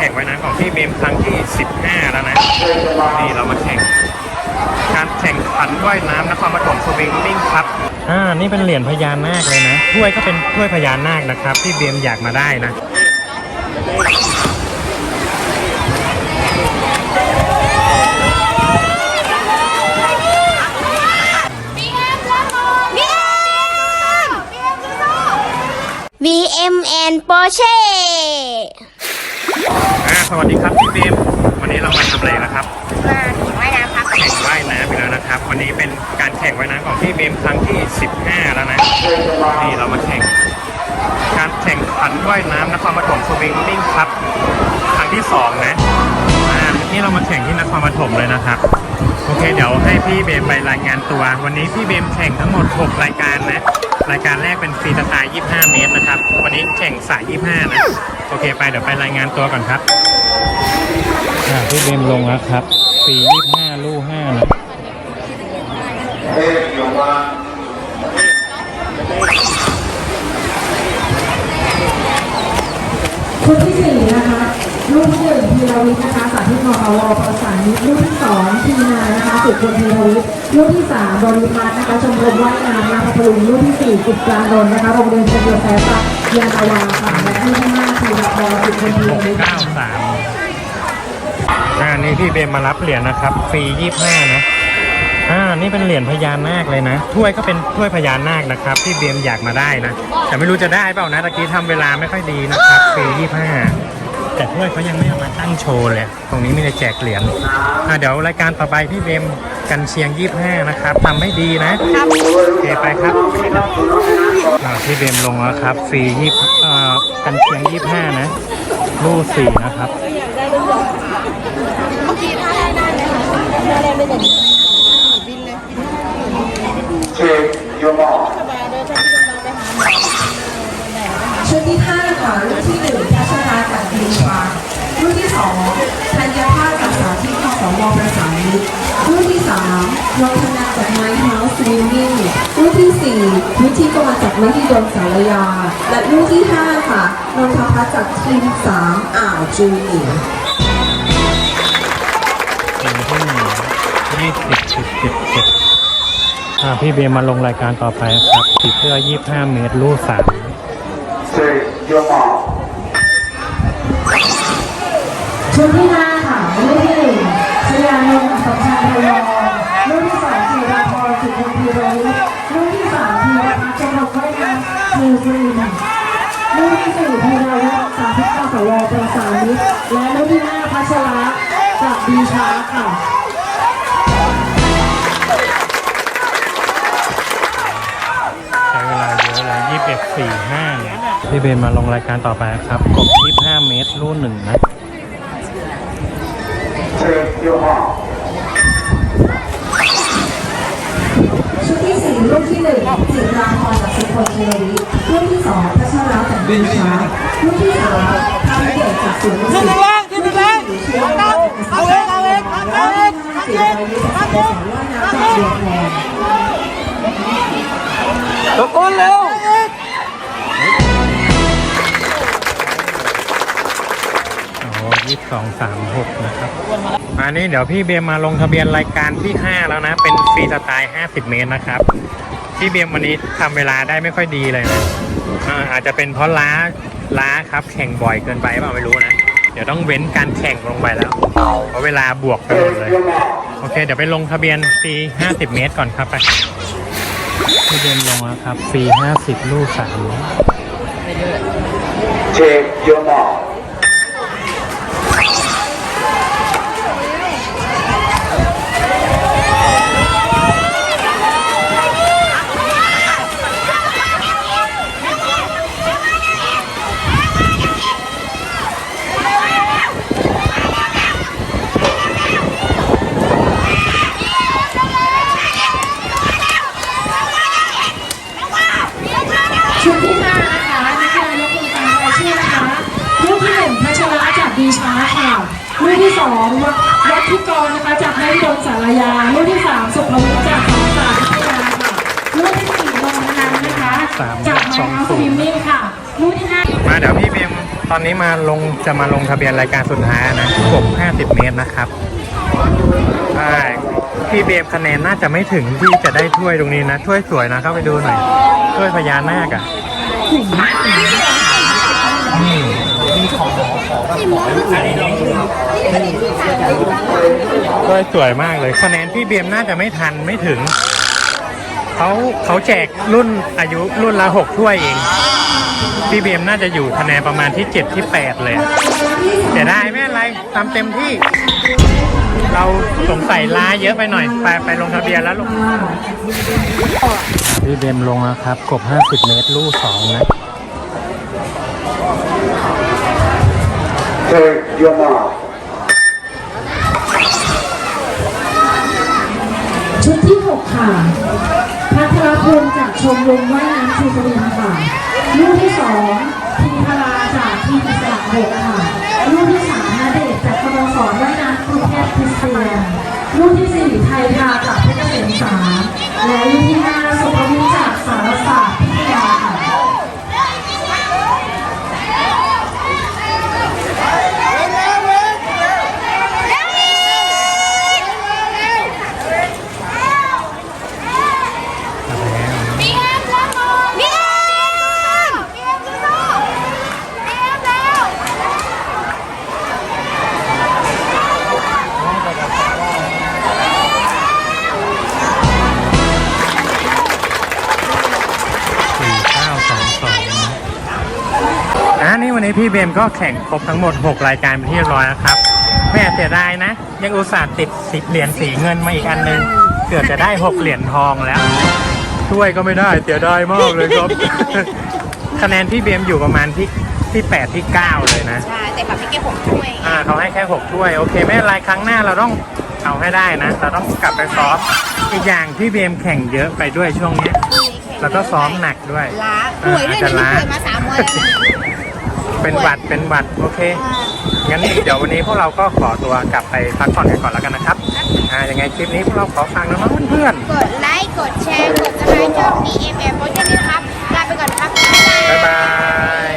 ข่งว่ายน้ำของพี่เบมครั้งที่ 15 แล้วนะ นี่เรามาแข่ง การแข่งขันว่ายน้ำนครปฐมสวิงมิ่งครับ อ่า นี่เป็นเหรียญพญานาคเลยนะ ถ้วยก็เป็นถ้วยพญานาคนะครับ ที่เบมอยากมาได้นะ VMN Porsche อ่า สวัสดีครับพี่เบมวันนี้เรามาทำอะไรนะครับมาถึงว่ายน้ำครับแข่งว่ายน้ำไปแล้วนะครับ วันนี้เป็นการแข่งว่ายน้ำของพี่เบมครั้งที่ 15 แล้วนะนี่เรามาแข่ง การแข่งขันว่ายน้ำนครปฐมสวิงมิ่งครับครั้งที่ 2 นะอ่านี่เรามาแข่งที่นครปฐมเลยนะครับโอเคเดี๋ยวให้พี่เบมไปรายงานตัว วันนี้พี่เบมแข่งทั้งหมด 6 รายการนะรายการแรกเป็นฟรีสไตล์25 เมตรนะครับ วันนี้แข่งสาย 25 นะ โอเค ไปเดี๋ยวไปรายงานตัวก่อนครับ อ่าพี่เบมลงแล้วครับฟรี25ลู่5นะชุดที่สี่นะคะลูกที่หนึ่งพีรวิทย์นะคะสาธิตมอวประสานมิตรลูกที่สองทีนานะคะสุคนพีรวิทย์ลูกที่สามบริพัตรนะคะชมรมว่ายน้ำนาพัทลุงลูกที่สี่กุฎกลางนนท์นะคะโรงเรียนเชนเดียแฟร์ปักยานาวาค่ะและลูกที่ห้า พีรพรสุคนพีรวิทย์693อ่านี่พี่เบมมารับเหรียญนะครับ ฟรี25นะ อ่า นี่เป็นเหรียญพญานาคเลยนะ ถ้วยก็เป็นถ้วยพญานาคนะครับที่เบมอยากมาได้นะ แต่ไม่รู้จะได้เปล่านะตะกี้ทำเวลาไม่ค่อยดีนะครับ ฟรี25แต่ถ้วยเขายังไม่เอามาตั้งโชว์เลย ตรงนี้มีแต่แจกเหรียญ อ่าเดี๋ยวรายการต่อไปพี่เบมกันเชียง25นะครับทำให้ดีนะโอเคไปครับอ่าพี่เบมลงแล้วครับ ฟรียี่เอ่อ กันเชียง25นะลู่สี่นะครับชุดที่ห้าค่ะลูกที่หนึ่งพัชราจากดีชาลูกที่สองธัญภาพจากสาธิตมสวประสานมิตรลูกที่สามนนทนาจากไม้เฮาส์สวิมมิ่งลูกที่สี่วิธีกรจากวิธีดนสารยา และลูกที่ห้าค่ะนนทพัฒน์จากทีมสามอ่าวจูเนียร์ทีมที่หนึ่งยี่สิบจุดเจ็ดเจ็ดอ่าพี่เบมมาลงรายการต่อไปครับสีเสื้อยี่ห้าเมตรลู่สามชุดที่ห้าค่ะลูกที่หนึ่งชยานนท์อัศชัยพยองายน้ำทูฟรีนลูกที่สี่พีรวิทย์สาธิตกสวประสานมิตรและลูกที่ห้าพัชระจากดีชาค่ะใช้เวลาเยอะเลยยี่สิบเอ็ดสี่ห้าเนี่ยพี่เบมมาลงรายการต่อไปครับกบยี่ห้าเมตรลู่หนึ่งนะชุดที่ สองสามหกนะครับอันนี้เดี๋ยวพี่เบมมาลงทะเบียนรายการที่ 5 แล้วนะ เป็นฟรีสไตล์50 เมตรนะครับ พี่เบียมวันนี้ทำเวลาได้ไม่ค่อยดีเลยนะอาจจะเป็นเพราะล้าล้าครับแข่งบ่อยเกินไปเปล่าไม่รู้นะเดี๋ยวต้องเว้นการแข่งลงไปแล้วเพราะเวลาบวกไปหมดเลย โอเค เดี๋ยวไปลงทะเบียนฟรี50 เมตรก่อนครับไปพี่เบมลงแล้วครับฟรี50 ลูกสาม Check your mark. ชุด ตอนนี้มาลงจะมาลงทะเบียนรายการสุดท้ายนะกบ50 เมตรนะครับใช่พี่เบมคะแนนน่าจะไม่ถึงที่จะได้ถ้วยตรงนี้นะ ถ้วยสวยนะ เข้าไปดูหน่อย ถ้วยพญานาคอะนี่มีของขอขอขอถ้วยสวยมากเลย คะแนนพี่เบมน่าจะไม่ทันไม่ถึง เขาเขาแจกรุ่นอายุรุ่นละหกถ้วยเอง พี่เบมน่าจะอยู่คะแนนประมาณที่เจ็ดที่แปดเลยอะแต่ได้ไม่เป็นไรทำเต็มที่ เราสงสัยล้าเยอะไปหน่อย ไปไปลงทะเบียนแล้วลูกพี่เบมลงแล้วครับ กบ 50 เมตรลู่สองนะ Take your mark. ชุดที่ 6 ค่ะ พัทรพลจากชมรมว่ายน้ำชูสรินค่ะลูกที่สองทีพราจากทีมสระบกค่ะลูกที่สามนาเดชจากสโมสรว่ายน้ำกรุงเทพคริสเตียนลูกที่สี่ไทยทากับเพชรเกษมสามและลูกที่ วันนี้พี่เบมก็แข่งครบทั้งหมด 6 รายการเป็นที่เรียบร้อยแล้วครับแม่เสียดายนะ ยังอุตส่าห์ติดสิบเหรียญสีเงินมาอีกอันนึงเกือบจะได้ 6 เหรียญทองแล้ว ช่วยก็ไม่ได้เสียดายมากเลยครับ คะแนนพี่เบมอยู่ประมาณที่ที่8ที่ 9 เลยนะ ใช่ แต่แบบพี่เก็บผมช่วยอ่าเขาให้แค่6ถ้วย โอเคไม่เป็นไรครั้งหน้าเราต้องเอาให้ได้นะ เราต้องกลับไปซ้อมอีกอย่างพี่เบมแข่งเยอะไปด้วยช่วงเนี้ยแล้วก็ซ้อมหนักด้วยล้าป่วยด้วยนะนี่ป่วยมาสามวันแล้วนะ เป็นหวัดเป็นหวัดโอเค งั้นเดี๋ยววันนี้พวกเราก็ขอตัวกลับไปพักผ่อนกันก่อนแล้วกันนะครับ อ่ายังไงคลิปนี้พวกเราขอฟังน้องๆเพื่อนกดไลค์ กดแชร์ กดสไครต์ช่อง DMM โปรเจกต์นี้นะครับลาไปก่อนครับบ๊ายบายๆบ๊ายบาย